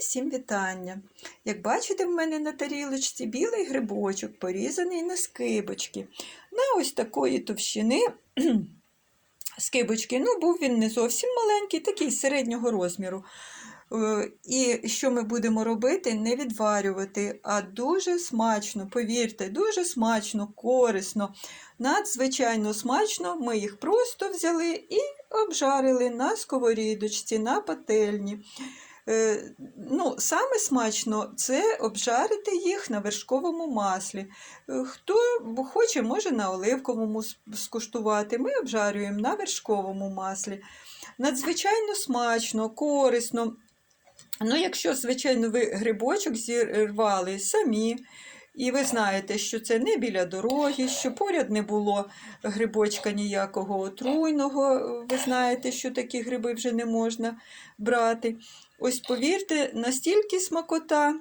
всім вітання! Як бачите, в мене на тарілочці білий грибочок, порізаний на скибочки. На ось такої товщини скибочки. Ну, був він не зовсім маленький, такий середнього розміру. Е, І що ми будемо робити? Не відварювати, а дуже смачно, повірте, дуже смачно, корисно, надзвичайно смачно. Ми їх просто взяли і обжарили на сковорідочці, на пательні. Е, Ну, Саме смачно це обжарити їх на вершковому маслі. Е, Хто хоче, може на оливковому скуштувати. Ми обжарюємо на вершковому маслі. Надзвичайно смачно, корисно. Ну, якщо, звичайно, ви грибочок зірвали самі, і ви знаєте, що це не біля дороги, що поряд не було грибочка ніякого отруйного, ви знаєте, що такі гриби вже не можна брати. Ось повірте, настільки смакота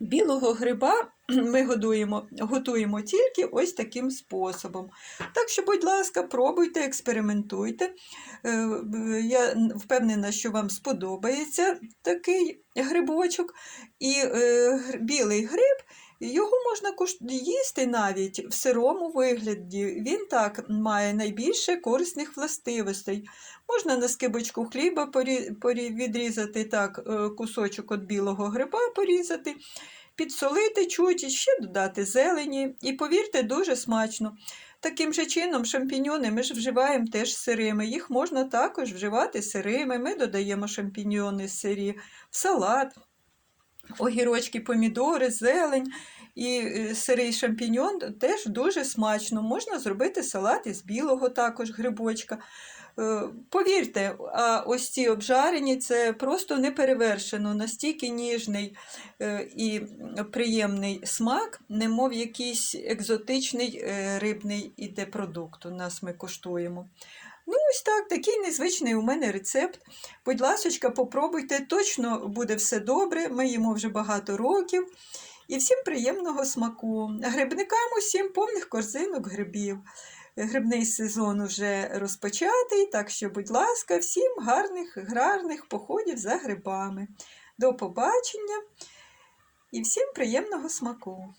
білого гриба ми годуємо, готуємо тільки ось таким способом. Так що, будь ласка, пробуйте, експериментуйте. Е, Я впевнена, що вам сподобається такий грибочок. І е, білий гриб, його можна їсти навіть в сирому вигляді. Він так має найбільше корисних властивостей. Можна на скибочку хліба відрізати так, е, кусочок від білого гриба порізати, підсолити чуть, ще додати зелені. І повірте, дуже смачно. Таким же чином, шампіньони ми ж вживаємо теж сирими. Їх можна також вживати сирими. Ми додаємо шампіньйони сирі в салат, огірочки, помідори, зелень. І е, сирий шампіньон теж дуже смачно. Можна зробити салат із білого також грибочка. Е, Повірте, а ось ці обжарені це просто неперевершено, настільки ніжний е, і приємний смак, немов якийсь екзотичний рибний іде продукт. У нас ми коштуємо. Ну, ось так, такий незвичний у мене рецепт. Будь ласочка, попробуйте, точно буде все добре. Ми їмо вже багато років. І всім приємного смаку. Грибникам усім повних корзинок грибів. Грибний сезон вже розпочатий, так що, будь ласка, всім гарних, гарних походів за грибами. До побачення і всім приємного смаку!